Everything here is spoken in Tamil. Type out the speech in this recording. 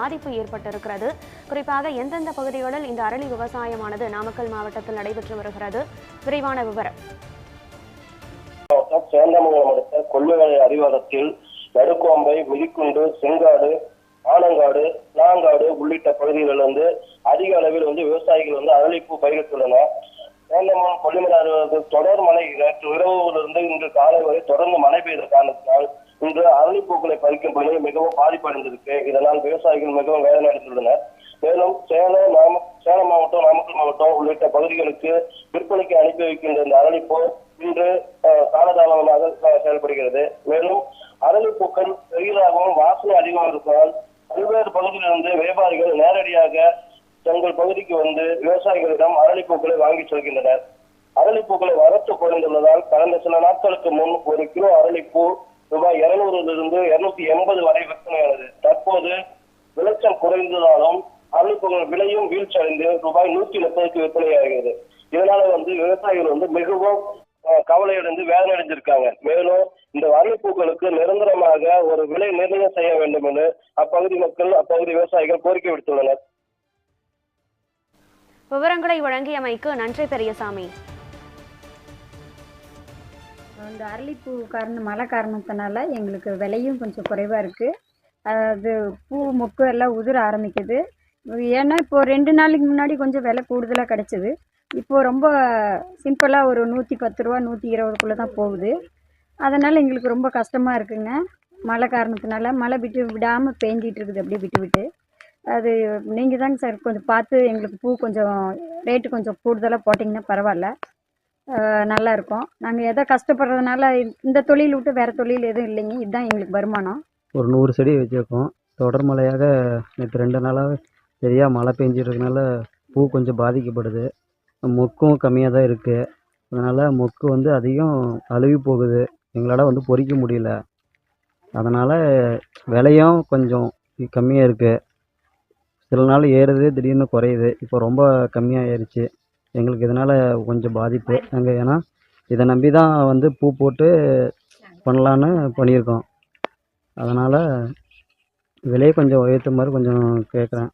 பாதிப்பு ஏற்பட்டிருக்கிறது. குறிப்பாக எந்தெந்த பகுதிகளில் இந்த அரளி விவசாயமானது நாமக்கல் மாவட்டத்தில் நடைபெற்று வருகிறது. விரிவான விவரம். சேந்தமங்கலம் அடுத்த கொள்ளுவலை அடிவாரத்தில் நடுக்கோம்பை மிதிக்குண்டு செங்காடு ஆனங்காடு நாங்காடு உள்ளிட்ட பகுதிகளிலிருந்து அதிக அளவில் வந்து விவசாயிகள் வந்து அரளிப்பூ பயிரிட்டுள்ளனர். சேந்தமங்கலம் கொள்ளுமலை அலுவலகத்தில் தொடர் மழை நேற்று இரவுலிருந்து இன்று காலை வரை தொடர்ந்து மழை பெய்த காரணத்தினால் இன்று அரளிப்பூக்களை பறிக்கும் பணி மிகவும் பாதிப்படைந்திருக்கு. இதனால் விவசாயிகள் மிகவும் வேதனை அடைந்துள்ளனர். மேலும் சேலம் நாம சேலம் மாவட்டம் நாமக்கல் மாவட்டம் உள்ளிட்ட பகுதிகளுக்கு விற்பனைக்கு அனுப்பி வைக்கின்ற இந்த அரளிப்பூ இன்று காலதாமதமாக செயல்படுகிறது. மேலும் அரளிப்பூக்கள் பெரியதாகவும் வாசனை அதிகமாக இருப்பதால் பல்வேறு பகுதியிலிருந்து வியாபாரிகள் நேரடியாக தங்கள் பகுதிக்கு வந்து விவசாயிகளிடம் அரளிப்பூக்களை வாங்கி செல்கின்றனர். அரளிப்பூக்களை வரத்து குறைந்துள்ளதால் கடந்த சில நாட்களுக்கு முன் ஒரு கிலோ அரளிப்பூ ரூபாய் இருநூறிலிருந்து இருநூத்தி எண்பது வரை விற்பனையானது. தற்போது விளைச்சல் குறைந்ததாலும் அரளிப்பூக்கள் விலையும் வீழ்ச்சியடைந்து ரூபாய் நூத்தி முப்பதுக்கு விற்பனையாகிறது. இதனால வந்து விவசாயிகள் வந்து மிகவும் கவலையடைந்து வேதனை அடைஞ்சிருக்காங்க மேலும் இந்த அரளிப்பூக்களுக்கு நிரந்தரமாக ஒரு விலை நிர்ணயம் செய்ய வேண்டும் என்று அப்பகுதி மக்கள் அப்பகுதி விவசாயிகள் கோரிக்கை விடுத்துள்ளனர். விவரங்களை வழங்கியமைக்கு நன்றி பெரியசாமி. அந்த அரளிப்பூ காரணம் மழை காரணத்தினால எங்களுக்கு விலையும் கொஞ்சம் குறைவாக இருக்குது அது பூ மொக்கு எல்லாம் உதிர ஆரம்பிக்குது. ஏன்னா இப்போ ரெண்டு நாளைக்கு முன்னாடி கொஞ்சம் விலை கூடுதலாக கிடச்சிது. இப்போது ரொம்ப சிம்பிளாக ஒரு நூற்றி பத்து ரூபா நூற்றி இருபதுக்குள்ளே தான் போகுது. அதனால் எங்களுக்கு ரொம்ப கஷ்டமாக இருக்குங்க. மழை காரணத்தினால மழை விட்டு விடாமல் பேஞ்சிகிட்டு இருக்குது அப்படியே விட்டு விட்டு. அது நீங்கள் தாங்க சார் கொஞ்சம் பார்த்து எங்களுக்கு பூ கொஞ்சம் ரேட்டு கொஞ்சம் கூடுதலாக போட்டிங்கன்னா பரவாயில்ல. நல்லா இருக்கும். நாங்கள் எதை கஷ்டப்படுறதுனால இந்த தொழில் விட்டு வேறு தொழில் எதுவும் இல்லைங்க. இதுதான் எங்களுக்கு வருமானம். ஒரு நூறு செடி வச்சுருக்கோம். தொடர் மழையாக நேற்று ரெண்டு நாளாக சரியாக மழை பெஞ்சிருக்கனால பூ கொஞ்சம் பாதிக்கப்படுது. மொக்கும் கம்மியாக தான் இருக்குது அதனால் மொக்கு வந்து அதிகம் அழுகி போகுது. எங்களால் வந்து பொறிக்க முடியல. அதனால் விலையும் கொஞ்சம் கம்மியாக இருக்குது சில நாள் ஏறுது திடீர்னு குறையுது. இப்போ ரொம்ப கம்மியாக ஏறிச்சு எங்களுக்கு இதனால் கொஞ்சம் பாதிப்பு. நாங்கள் ஏன்னா இதை நம்பி தான் வந்து பூ போட்டு பண்ணலான்னு பண்ணியிருக்கோம். அதனால் விலையை கொஞ்சம் உயர்த்த மாதிரி கொஞ்சம் கேட்குறேன்